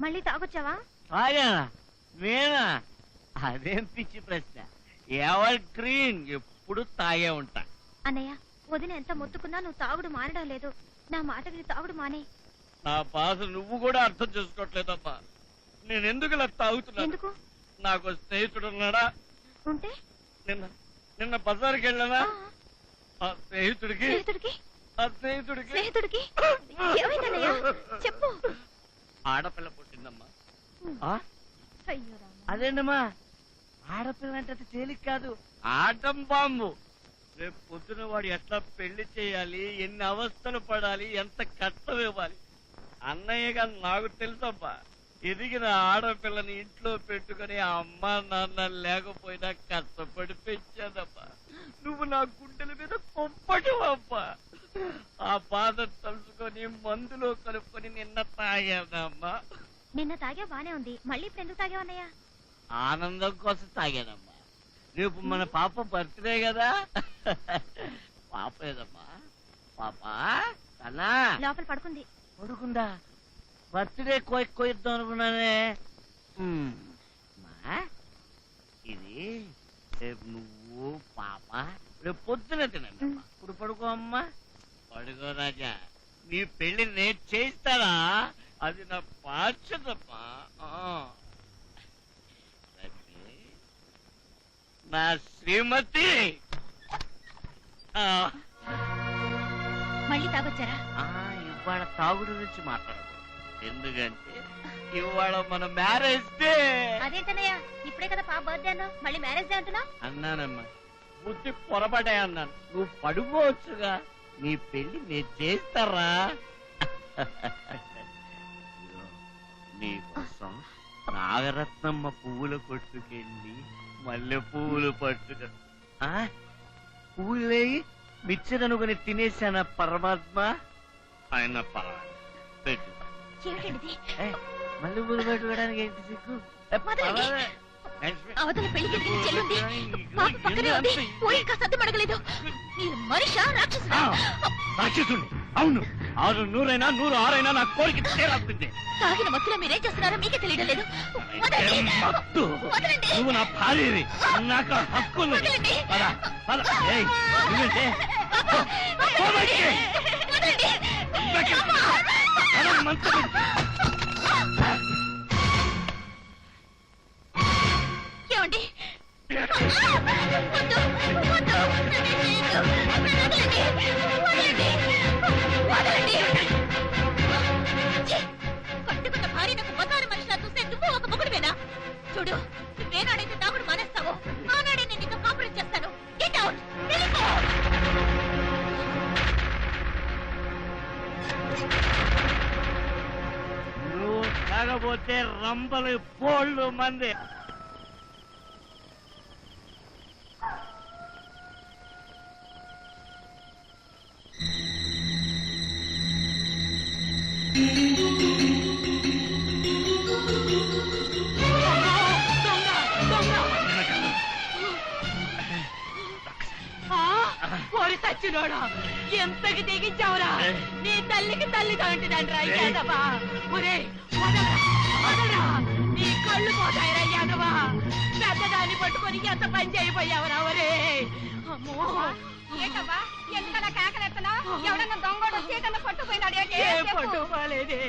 మళ్ళీ తాగొచ్చావా? తాగానా? నేనా? అదేం పిచ్చి ప్రశ్న. ఎవర్ గ్రీన్ ఎప్పుడు తాగే ఉంటా? అన్నయ్య వదిన ఎంత మొత్తుకున్నా నువ్వు తాగుడు మానడం లేదు. నా మాట విని తాగుడు మానే. నా బాధ నువ్వు కూడా అర్థం చేసుకోవట్లేదమ్మా నేను ఎందుకు ఇలా తాగుతున్నాను ఎందుకు? నాకు స్నేహితుడు ఉన్నాడా ఉంటే? నిన్న నిన్న బజార్కి వెళ్ళానా? ఆ, ఆ స్నేహితుడికి? స్నేహితుడికి? ఆ స్నేహితుడికి? స్నేహితుడికి? ఏమైందన్నయ్య? చెప్పు. ఆడపిల్ల పుట్టిందమ్మా. అదేంటమ్మా? ఆడపిల్ల అంటే తేలిక కాదు. Atom bomb. రేపు పొద్దున వాడు ఎట్లా పెళ్ళి చేయాలి ఎన్ని అవస్థలు పడాలి ఎంత కష్టం ఇవ్వాలి? అన్నయ్యగా నాకు తెలుసమ్మా ఎదిగిన ఆడపిల్లని ఇంట్లో పెట్టుకుని ఆ అమ్మ నాన్న లేకపోయినా కష్టపడి పెంచానమ్మా నువ్వు నా గుండెల మీద కొప్పటమమ్మా ఆ బాధ తలుచుకొని మందులో కలుపుకొని నిన్న తాగానమ్మా. నిన్న తాగా బానే ఉంది. మళ్ళీ ఇప్పుడు ఎందుకు తాగావన్నయ్య ఆనందం కోసం తాగానమ్మా. రేపు మన పాప బర్త్డే కదా. పాప ఏదమ్మా? పాప? అన్నా లోపల పడుకుంది. పడుకుందా? బర్త్డే కోయి కోయిద్దాం అనుకున్నానే. ఉమ్, అమ్మా, ఇది రేపు నువ్వు పాప రేపు పొద్దున తినండి అమ్మా. ఇప్పుడు పడుకో అమ్మా. పడుకో రాజా నీ పెళ్ళి నేను చేయిస్తారా అది నా. రండి. నా శ్రీమతి. ఆ, మళ్ళీ తాగొచ్చారా? ఆ, ఇవాళ తాగుడు గురించి మాట్లాడకూడదు ఎందుకంటే ఇవాళ మన మ్యారేజ్ డే. అదేంటన్నయ్య? ఇప్పుడే కదా పాప బర్త్డే అన్నావు. మళ్ళీ మ్యారేజ్ డే అంటున్నా అన్నానమ్మా. బుద్ధి పొరపడే అన్నాను. నువ్వు పడుకోవచ్చుగా. నీ పెళ్ళి నేను చేస్తారా? నీకోసం నాగరత్నమ్మ పువ్వుల కొట్టుకెళ్ళి మల్లె పువ్వులు పట్టుక ఆ? పువ్వులు వేయి మిచ్చరనుకుని తినేశాన పరమాత్మ? ఆయన పర్వాలేదు. పెట్టు. ఏమిటండి ఏ, మల్లె పువ్వులు పెట్టుకోవడానికి ఏంటి సిగ్గు? ఏ. అవతల పెళ్ళికి ఎదిగిన చెల్లుంది పాప పక్కనే ఉంది పోయి ఇంకా సద్దు మడగలేదు మీరు మనిషా రాక్షసుడా రాక్షసుండి అవును ఆరు నూరైనా నూరు ఆరైనా నా కోరిక తీరాల్సిందే తాగిన మత్తులో మీరేం చేస్తున్నారో మీకే తెలియడం లేదు వదలండి. ఏం మత్తు? వదలండి. నువ్వు నా భార్యవి నాకు ఆ హక్కు ఉంది వదలండి. పద, పద. ఏయ్, నువ్వేంటే? పో, పో బయటికి. వదలండి. బయటికి. పద, మంచం మీద. పట్టుకున్న భార్య నాకు బజారు మనిషిలా చూస్తే నువ్వు ఒక మొగుడువేనా చూడు నువ్వేనాడైతే తాగుడు మానేస్తావో ఆనాడే నేను నీతో కాపురం చేస్తాను గెట్ అవుట్ నువ్వు తాగబోతే రంబలు పోళ్ళు మంది. ఎంతకి తెగించావురా. నీ తల్లికి తల్లి కాంటిదంట్రా యాదవా ఒరే నీ కళ్ళు పోతాయిరా యాదవా పెద్దదాన్ని పట్టుకొని ఎంత పని చేయిపోయావురా ఒరే. అమ్మో. ఏంటవ్వా? ఎందుకలా కేకలెత్తనా ఎవడన్నా దొంగోడు చీకన్న చెప్పు. పట్టుకోలేదే?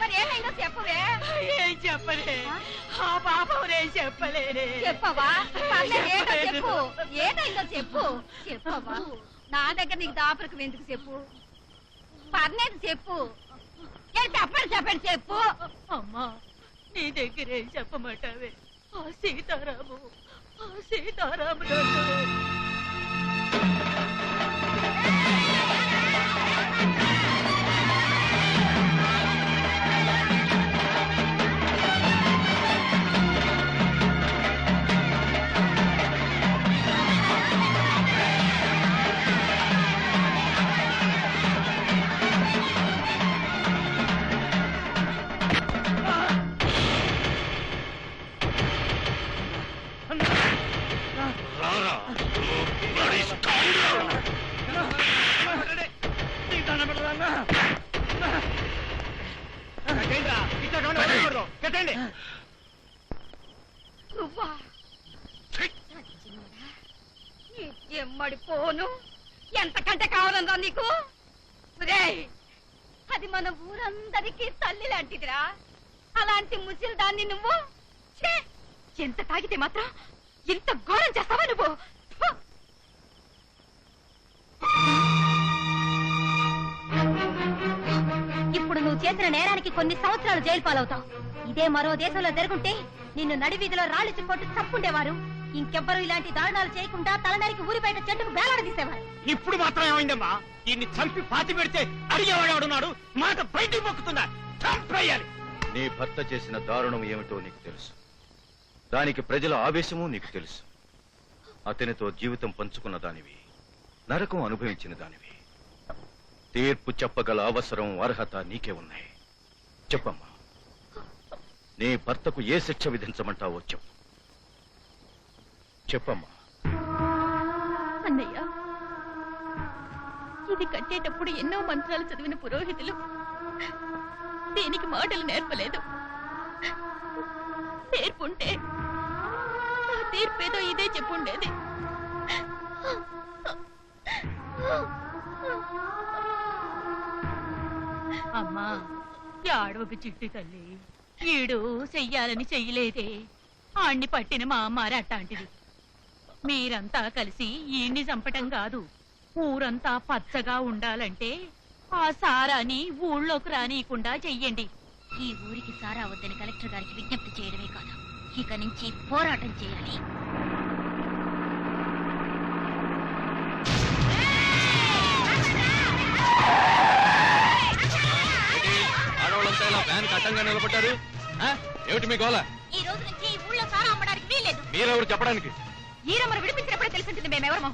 మరి ఏమైందో చెప్పవే ఏం చెప్పలే. ఆ? పాపం రే చెప్పలేదే. చెప్పవా? ఏంటో చెప్పు. ఏమైందో చెప్పు. చెప్పవా? నా దగ్గర నీకు దాపరకు ఎందుకు చెప్పు? పర్లేదు చెప్పు. ఏ చెప్పండి చెప్పండి చెప్పు. అమ్మా నీ దగ్గరే చెప్పమంటావే? ఆ సీతారాము ఆ నువ్వా. ఈ ఎమ్మడి పోను. ఎంతకంటే కావాలన్నా నీకు? అది మన ఊరందరికీ తల్లి లాంటిదిరా. అలాంటి ముసిల్ దాన్ని నువ్వు? ఛే! ఎంత తాగితే మాత్రం ఇంత ఘోరం చేస్తావా నువ్వు! ఇప్పుడు నువ్వు చేసిన నేరానికి కొన్ని సంవత్సరాలు జైలు పాలవుతావు. ఇదే మరో దేశంలో జరుగుంటే నిన్ను నడివీధిలో రాళ్ళిచ్చి కొట్టి చప్పుండేవారు. ఇంకెవ్వరూ ఇలాంటి దారుణాలు చేయకుండా తలనరికి ఊరి బయట చెట్టుకు వేలాడదీసేవారు ఇప్పుడు మాత్రం ఏమైందమ్మా? దీన్ని చంపి పాతి పెడితే అడిగేవాడు మాట బయటికి మొక్కుతుందా చంపేయాలి. నీ భర్త చేసిన దారుణం ఏమిటో నీకు తెలుసు. దానికి ప్రజల ఆవేశము నీకు తెలుసు. అతనితో జీవితం పంచుకున్న దానివి నరకం అనుభవించిన దానివి. తీర్పు చెప్పగల అవసరం అర్హత నీకే ఉన్నాయి. చెప్పమ్మా. నీ భర్తకు ఏ శిక్ష విధించమంటావో చెప్పు చెప్పమ్మా. అన్నయ్య ఇది కట్టేటప్పుడు ఎన్నో మంత్రాలు చదివిన పురోహితులు. దీనికి మాటలు నేర్పలేదు. నేర్పుంటే ఆ తీర్పేదో ఇదే చెప్పుండేది. అమ్మా యాడవకు చిట్టి తల్లి. ఈడు చెయ్యాలని చెయ్యలేదే. ఆణ్ణి పట్టిన మా అమ్మారి అట్టాంటిది మీరంతా కలిసి ఈయన్ని చంపటం కాదు. ఊరంతా పచ్చగా ఉండాలంటే ఆ సారాని ఊళ్ళోకి రానియకుండా చెయ్యండి. ఈ ఊరికి సారా వద్దని కలెక్టర్ గారికి విజ్ఞప్తి చేయడమే కాదు. ఇక నుంచి పోరాటం చేయాలి. ఫ్యాన్ కట్టంగా నిలబడ్డారు. ఏమిటి మీ గోల? ఈ రోజు నుంచి ఈ ఊళ్ళో సారా అమ్మడానికి వీల్లేదు. మీరెవరు చెప్పడానికి? ఈరమ్మను విడిపించినప్పుడే తెలిసింది మేమెవరమో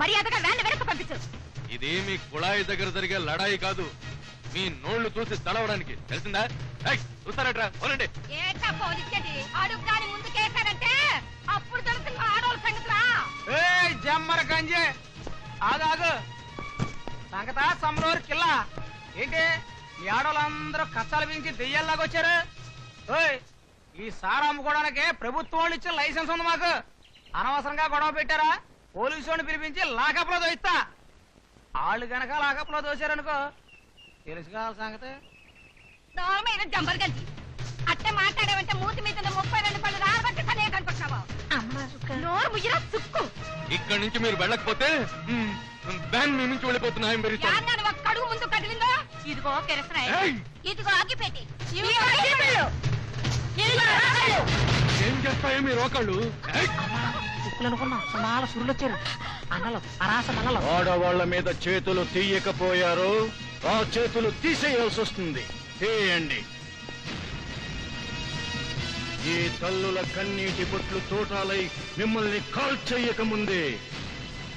మర్యాదగా వ్యాన్ వెనక్కి పంపించు. ఇది మీ కుళాయి దగ్గర జరిగే లడాయి కాదు. మీ నోళ్ళు చూసి తడవడానికి. తెలిసిందా? చూస్తారట్రా. ఏయ్ జమ్మర గంజే. ఆగాగు సంగత సమరోరు కిల్ల. ఏంటి? ఈ ఆడవాళ్ళందరూ కష్టాలు పెంచి దెయ్యాల్లాగా వచ్చారు? ఓయ్ ఈ సారా అమ్ముకోవడానికి ప్రభుత్వం వాళ్ళు ఇచ్చిన లైసెన్స్ ఉంది మాకు. అనవసరంగా గొడవ పెట్టారా? పోలీసు వాడిని పిలిపించి లాకప్లో దోయిస్తా వాళ్ళు గనక లాకప్లో దోశారనుకో తెలుసుగా వాళ్ళ సంగతి. దోమ మీద జంబర్ అట్టే మాట్లాడేవంటే మూతి మీద ముప్పై రెండు పళ్ళు రాబట్టి సరిగా అనుకుంటున్నావా నోరు ముయ్యరా సుక్కు. ఇక్కడి నుంచి మీరు వెళ్ళకపోతే మ్, వ్యాన్ మీ నుంచి వెళ్ళిపోతున్నాయి మీరు యాన్నాను ఒక్క అడుగు ముందు కదిలిందో? ఇదిగో కెరసనాయ్. ఇదిగో అగ్గిపెట్టి ఏం చేస్తాయో మీరు ఒకళ్ళు కుక్కలు అనుకున్నా సుమాల సురులు వచ్చారు అన్నలు అరాస మన్నలు ఆడవాళ్ళ మీద చేతులు తీయకపోయారు. ఆ చేతులు తీసేయాల్సి వస్తుంది. తీయండి. ఈ తల్లుల కన్నీటి బొట్లు తోటాలై మిమ్మల్ని కాల్ చెయ్యక ముందే.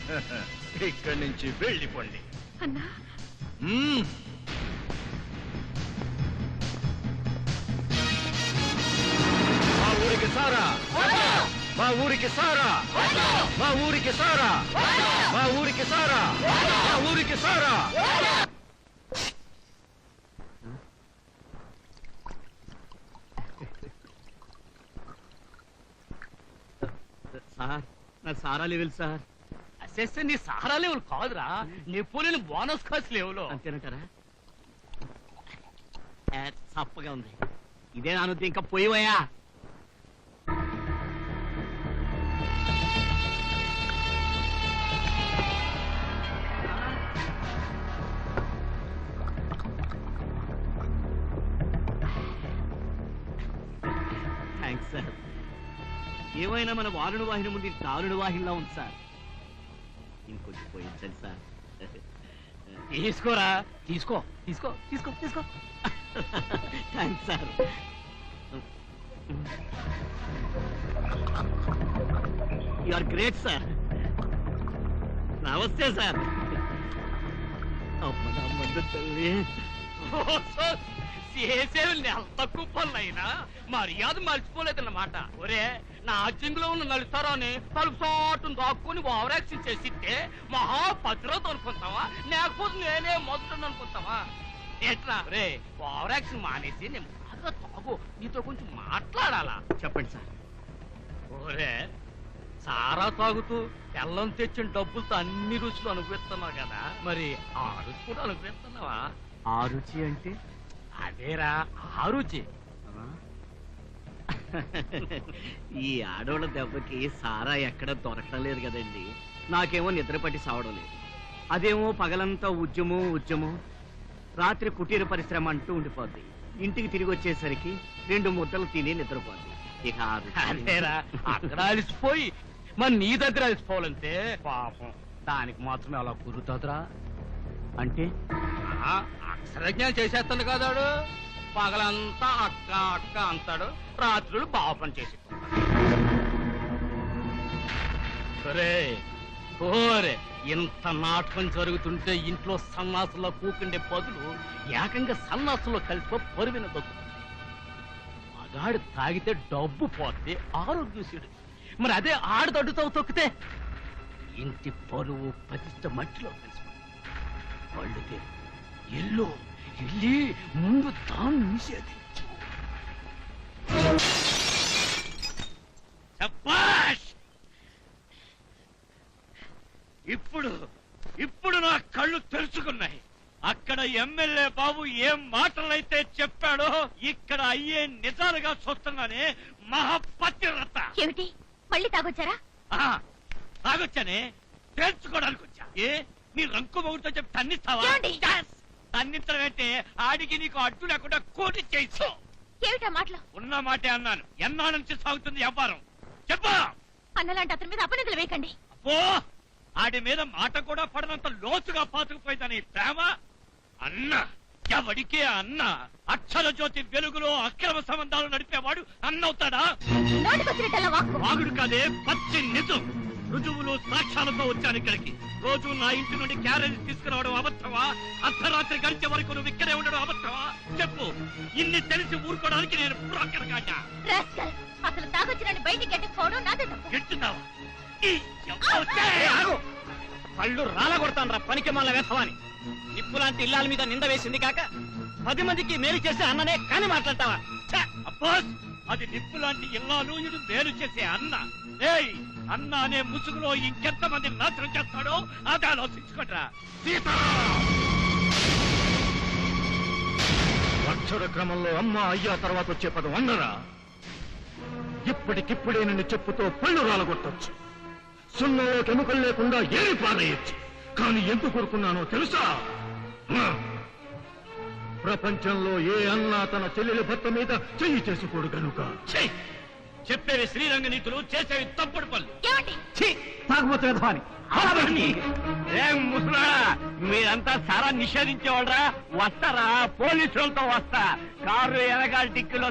ఇక్కడి నుంచి వెళ్ళిపోండి. అన్నా. ఊరికి సారా. మా ఊరికి సారా. మా ఊరికి సారా. మా ఊరికి సారా. సార్ నా సారా లెవెల్ సార్. అసెస్ నీ సారా లెవెల్ కాదురా. Napoleon bonus cost level. అంతేనంటారా? చప్పగా ఉంది. ఇదే నానుద్ది ఇంకా పోయివయా ఏమైనా మన వారుణ వాహిని ముందు తారుణ వాహినిలా ఉంది సార్. ఇంకొంచెం పోయించండి సార్. తీసుకోరా? తీసుకో తీసుకో తీసుకో తీసుకో. Thanks sir. You are great sir. నమస్తే సార్. అమ్మ నా మందు తల్లి. చేసేవి నెల తక్కువ పనులైనా మర్యాద మర్చిపోలేదన్నమాట. ఒరే నా జింగులో ఉన్న నలుస్తారాన్ని తలుపు సాటును దాక్కుని ఓవరాక్షన్ చేసిస్తే మహా భద్రత అనుకుంటావా? లేకపోతే నేనే మొదట అనుకుంటావా? ఎట్లా రే. ఓవర్ యాక్షన్ మానేసి నేను బాగా తాగు. నీతో కొంచెం మాట్లాడాలా? చెప్పండి సార్. ఓరే సారా తాగుతూ బెల్లం తెచ్చిన డబ్బులతో అన్ని రుచులు అనుభవిస్తున్నావు కదా. మరి ఆ రుచి కూడా అనుభవిస్తున్నావా? ఆ రుచి అంటే? అదేరా ఆ రుచి. ఈ ఆడోళ్ళ దెబ్బకి సారా ఎక్కడ దొరకడం లేదు కదండి. నాకేమో నిద్ర పట్టి సావడం లేదు. అదేమో పగలంతా ఉద్యమం ఉద్యమం. రాత్రి కుటీర పరిశ్రమ అంటూ ఉండిపోద్ది. ఇంటికి తిరిగి వచ్చేసరికి రెండు ముద్దలు తిని నిద్రపోద్ది. ఇక అక్కడ అలిసిపోయి మరి నీ దగ్గర అలిసిపోవాలంటే పాపం. దానికి మాత్రమే అలా కుదురుతుందిరా. అంటే? అక్షరజ్ఞానం చేసేస్తాడు కదాడు పగలంతా అక్క అక్క అంటాడు రాత్రులు బాపం చేసి సరే కోరే ఇంత నాటకం జరుగుతుంటే ఇంట్లో సన్నాసులో కూకుండే పదులు ఏకంగా సన్నాసులో కలిసిపో పొరువిన దొక్కుతుంది మగాడు తాగితే డబ్బు పోతే ఆరోగ్యశుడు మరి అదే ఆడు దడ్డుతో తొక్కితే ఇంటి పరువు ప్రతిష్ట మట్టిలో కలిసిపోతుంది. కళ్ళుతే ఎల్లు ఎల్లి ముందు తాను శభాష్! ఇప్పుడు ఇప్పుడు నా కళ్ళు తెరుచుకున్నాయి. అక్కడ ఎమ్మెల్యే బాబు ఏం మాటలైతే చెప్పాడో ఇక్కడ అయ్యే నిజాలుగా చూస్తున్నానే మహాపతిరత ఏమిటి? మళ్ళీ తాగొచ్చారా? ఆ, తాగొచ్చానే. తేల్చుకోవడానికి వచ్చా ఏ నీ రంకు మొగుడుతో చెప్పి తన్నిస్తావా? అంటే ఆడికి నీకు అడ్డు లేకుండా కోటి చేయించు ఏమిటా మాటలు? ఉన్న మాటే అన్నాను. ఎన్నాళ్ళ నుంచి సాగుతుంది వ్యాపారం? చెప్పా! అన్నలాంటి అతని మీద అపనిధులు వేయకండి. అబ్బో! ఆడి మీద మాట కూడా పడనంత లోతుగా పాతుకుపోయిందని ప్రేమ? అన్న ఎవడికే అన్న అక్షర జ్యోతి వెలుగులో అక్రమ సంబంధాలు నడిపేవాడు అన్నవుతాడా? వాగుడు కాదే పచ్చి నిజం. రుజువులు సాక్ష్యాలతో వచ్చాను ఇక్కడికి. రోజు నా ఇంటి నుండి క్యారేజ్ తీసుకురావడం అబద్ధమా? అర్ధరాత్రి గడిచే వరకు నువ్వు ఇక్కడే ఉండడం అబద్ధమా? చెప్పు. ఇన్ని తెలిసి ఊరుకోవడానికి నేను బ్రోకర్ కాటా. అసలు తాగొచ్చినని బయటికి గట్టుకోవడం నాదే తప్పు. ఎట్టున్నావా ఈ చెంపొచ్చే. కళ్ళు రాల కొడతాను రా పనికి మళ్ళీ వేసవాని. నిప్పు లాంటి ఇల్లాల మీద నింద వేసింది కాక పది మందికి మేలు చేసే అన్ననే కానీ మాట్లాడతావా! అబ్బాస్ అది నిప్పు లాంటి ఇల్లాలు ఇది వేరు చేసే అన్న. ఏయ్! అన్న అనే ముసుగులో ఇంకెంత మంది నాశనం చేస్తాడో అది ఆలోచించుకోట్రా అక్షర క్రమంలో అమ్మ అయ్యా తర్వాత వచ్చే పదం అన్నరా ఇప్పటికిప్పుడే నిన్ను చెప్పుతో పళ్ళు రాలగొట్టచ్చు. సున్నలో కెముకలు లేకుండా ఏరి పారేయచ్చు. కానీ ఎందుకు కోరుకున్నానో తెలుసా? ప్రపంచంలో ఏ అన్న తన చెల్లెలి భర్త మీద చెయ్యి చేసుకోడు కనుక చెయ్యి చెప్పేవి శ్రీరంగ నీతులు చేసేవి తప్పుడు పనులు. మీరంతా సారా నిషేధించేవాళ్ళరా? వస్తారా? పోలీసులతో వస్తా. కారు ఎనగాలి టిక్కులో